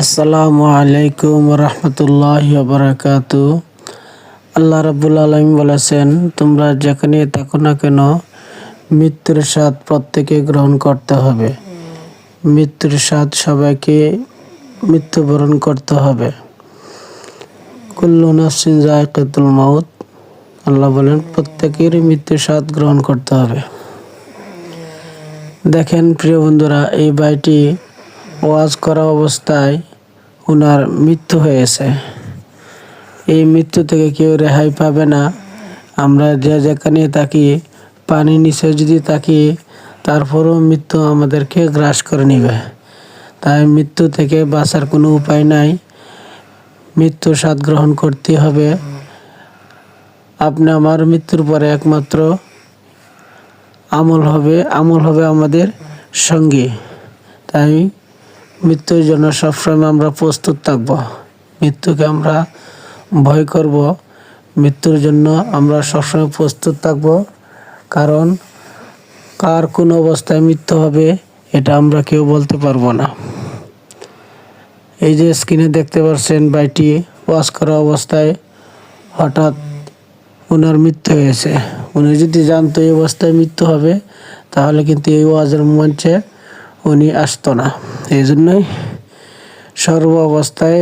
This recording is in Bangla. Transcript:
আসসালামু আলাইকুম রহমতুল্লাহ বারাকাত। আল্লাহ রাবুল আলম বলেছেন, তোমরা যেখানে থাকো না কেন, মৃত্যুর স্বাদ প্রত্যেকে গ্রহণ করতে হবে। মৃত্যুর স্বাদ সবাইকে মৃত্যুবরণ করতে হবে। কুল্লু নাফসিন জায়কাতুল মাউত, আল্লাহ বলেন প্রত্যেকেরই মৃত্যুর স্বাদ গ্রহণ করতে হবে। দেখেন, প্রিয় বন্ধুরা, এই বাড়িটি ওয়াজ করা অবস্থায় ওনার মৃত্যু হয়েছে। এই মৃত্যু থেকে কেউ রেহাই পাবে না। আমরা যে যেখানে থাকি পানির নিচে যদি থাকি, তারপরেও মৃত্যু আমাদেরকে গ্রাস করে নিবে। তাই মৃত্যু থেকে বাঁচার কোনো উপায় নাই। মৃত্যু স্বাদ গ্রহণ করতে হবে। আপনি আমার মৃত্যুর পরে একমাত্র আমল হবে আমল হবে আমাদের সঙ্গে। তাই মৃত্যুর জন্য সবসময় আমরা প্রস্তুত থাকব। মৃত্যুকে আমরা ভয় করব। মৃত্যুর জন্য আমরা সবসময় প্রস্তুত থাকব। কারণ কার কোন অবস্থায় মৃত্যু হবে, এটা আমরা কেউ বলতে পারব না। এই যে স্ক্রিনে দেখতে পাচ্ছেন বাইটি ওয়াশ করা অবস্থায় হঠাৎ ওনার মৃত্যু হয়েছে। উনি যদি জানতো এই অবস্থায় মৃত্যু হবে, তাহলে কিন্তু এই ওয়াজের মঞ্চে উনি আসতো না। এই জন্যই সর্ব অবস্থায়